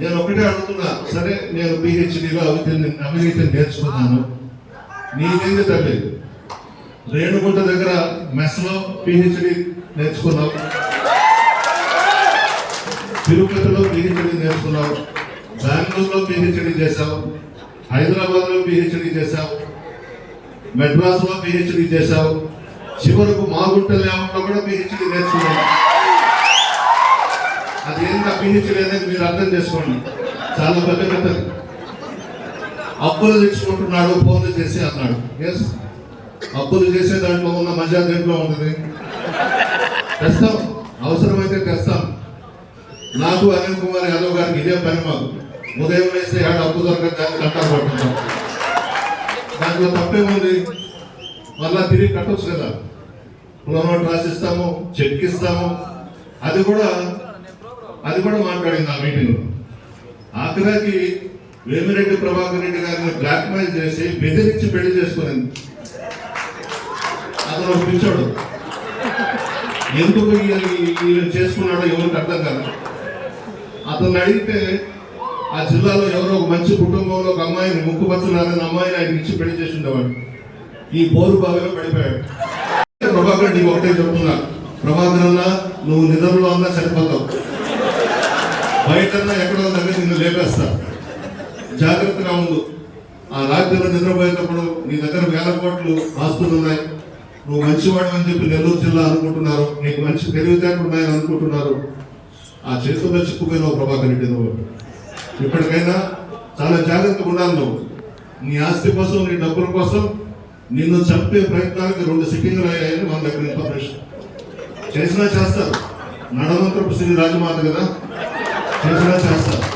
నేను ఒకటే అడుగుతున్నా. సరే నేను పిహెచ్డిలో అవినీతిని అవినీతిని నేర్చుకున్నాను. నీకేంది తల్లి రేణుగుంట దగ్గర మెస్లో పిహెచ్డి నేర్చుకున్నావు. తిరుపతిలో పిహెచ్డి నేర్చుకున్నావు. బెంగళూరులో పిహెచ్డి చేశావు. హైదరాబాద్లో పిహెచ్డి చేశావు. మెడ్రాస్లో పిహెచ్డి చేశావు. చివరకు మాగుంట లేకుండా కూడా పిహెచ్డి నేర్చుకున్నావు. అది ఏం పిహెచ్డి అనేది మీరు అర్థం చేసుకోండి. చాలా పెద్ద పెద్ద అప్పులు తెచ్చుకుంటున్నాడు ఫోన్లు చేసి అన్నాడు. ఎస్ అప్పులు చేసే దాంట్లో ఉన్న మజా దేంట్లో ఉంటుంది తెస్తాం అవసరమైతే తెస్తాం నాకు అనిల్ కుమార్ యాదవ్ గారికి ఇదే పని మాకు. ఉదయం వేస్తే ఆడ అప్పు దొరకదు దాన్ని కట్టాలి పట్టుకుంటాం దాంట్లో తప్పేముంది? మళ్ళా తిరిగి కట్టొచ్చు కదా. పునర్నోట్ రాసిస్తాము చెక్ ఇస్తాము అది కూడా అది కూడా మాట్లాడింది ఆ మీటింగ్ ఆఖరాకి వేమిరెడ్డి ప్రభాకర్ రెడ్డి గారిని బ్లాక్మెయిల్ చేసి బెదిరించి పెళ్ళి చేసుకుని అతను పిలిచాడు ఎందుకు ఈయన చేసుకున్నాడో ఎవరికి అర్థం కాదు. అతను అడిగితే ఆ జిల్లాలో ఎవరో ఒక మంచి కుటుంబంలో ఒక అమ్మాయిని ముక్కుపరుచున్నారని అమ్మాయిని ఆయన ఇచ్చి పెళ్ళి చేసి ఉండేవాడు. ఈ బోరు బావిలో పడిపోయాడు. ప్రభాకర్ నీకు ఒకటే చెప్తున్నా ప్రభాకర్ అన్న నువ్వు నిధంలో అన్నా సరిపోతావు. బయటన్నా ఎక్కడో దగ్గర నిన్ను లేపేస్తా. జాగ్రత్తగా ఉండు. ఆ రాత్రిలో నిద్రపోయేటప్పుడు నీ దగ్గర వేల కోట్లు ఆస్తులు ఉన్నాయి. నువ్వు మంచివాడు అని చెప్పి నెల్లూరు జిల్లా అనుకుంటున్నారు. నీకు మంచి తెలివితేటలు ఉన్నాయని అనుకుంటున్నారు. ఆ చేతుల్లో చిక్కుపోయినావు ప్రభాకర్ రెడ్డి నువ్వు. ఇప్పటికైనా చాలా జాగ్రత్తగా ఉండాలి నువ్వు. నీ ఆస్తి కోసం నీ డబ్బుల కోసం నిన్ను చంపే ప్రయత్నానికి రెండు సిట్టింగ్లు అయ్యాయని మన దగ్గర ఇన్ఫర్మేషన్. చేసినా చేస్తారు. నడవంతరపు శ్రీ రాజమాత కదా. చేసినా చేస్తారు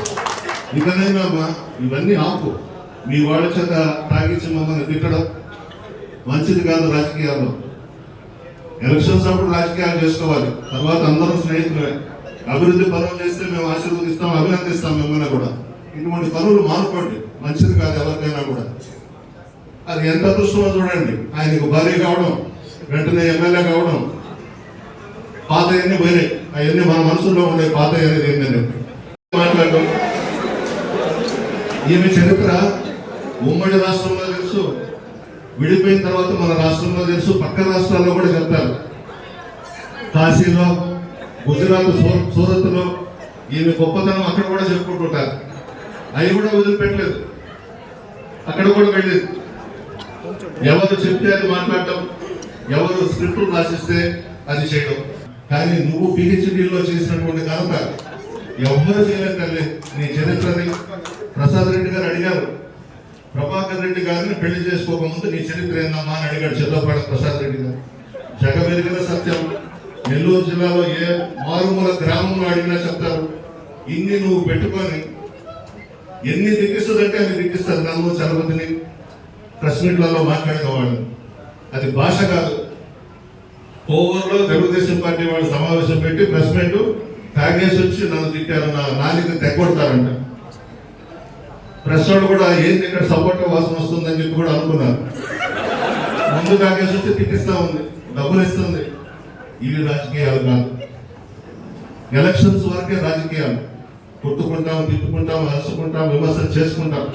ఇకనైనా అమ్మా ఇవన్నీ ఆపు. మీ వాళ్ళ చేత తాగించి మమ్మల్ని తిట్టడం మంచిది కాదు రాజకీయాల్లో. ఎలక్షన్స్ అప్పుడు రాజకీయాలు చేసుకోవాలి. తర్వాత అందరూ స్నేహితులే అభివృద్ధి పనులు చేస్తే మేము ఆశీర్వదిస్తాం అభినందిస్తాం మిమ్మల్ని కూడా. ఇటువంటి పనులు మానుకోండి. మంచిది కాదు ఎవరికైనా కూడా. అది ఎంత అదృష్టమో చూడండి. ఆయనకు భార్య కావడం వెంటనే ఎమ్మెల్యే కావడం పాత అన్ని పోయినాయి. అవన్నీ మన మనసులో ఉండే పాత అనేది ఏంటంటే మాట్లాడడం ఈమె చరిత్ర ఉమ్మడి రాష్ట్రంలో తెలుసు. విడిపోయిన తర్వాత మన రాష్ట్రంలో తెలుసు. పక్క రాష్ట్రాల్లో కూడా చెప్తారు కాశీలో గుజరాత్ సూరత్లో ఈమె గొప్పతనం అక్కడ కూడా చెప్పుకుంటుంటారు. అవి కూడా వదిలిపెట్టలేదు. అక్కడ కూడా వెళ్ళేది ఎవరు చెప్తే అది మాట్లాడటం ఎవరు స్క్రిప్ట్ రాసిస్తే అది చేయడం కానీ నువ్వు పిహెచ్డీలో చేసినటువంటి కనుక ఎవ్వరు చేయలేదు తల్లి. నీ చరిత్రని ప్రసాద్ రెడ్డి గారు అడిగారు. ప్రభాకర్ రెడ్డి గారిని పెళ్ళి చేసుకోకముందు నీ చరిత్ర ఏందమ్మా అని అడిగాడు చెల్లపాడ ప్రసాద్ రెడ్డి గారు. జగమెరిగిన సత్యం. నెల్లూరు జిల్లాలో ఏ మారుమూల గ్రామంలో అడిగినా చెప్తారు. ఇన్ని నువ్వు పెట్టుకొని ఎన్ని దిక్కిస్తుందంటే అవి దిక్కిస్తారు నన్ను చలపతిని. ప్రెస్ మీట్లలో మాట్లాడేవాళ్ళు అది భాష కాదు. ఓవర్లో తెలుగుదేశం పార్టీ వాళ్ళు సమావేశం పెట్టి ప్రెస్ మీట్ తాగేసి వచ్చి నన్ను తిట్టారు నా నాలుగు తెగొడతారంట. ప్రెస్ వాళ్ళు కూడా ఏంది ఇక్కడ సపోర్ట్ వాసన వస్తుందని చెప్పి కూడా అనుకున్నారు. ముందు తాగేసి వచ్చి తిట్టిస్తా ఉంది డబ్బులు ఇస్తుంది. ఇవి రాజకీయాలు కాదు. ఎలక్షన్స్ వరకే రాజకీయాలు. కొట్టుకుంటాం తిట్టుకుంటాం అలసుకుంటాం విమర్శలు చేసుకుంటాం.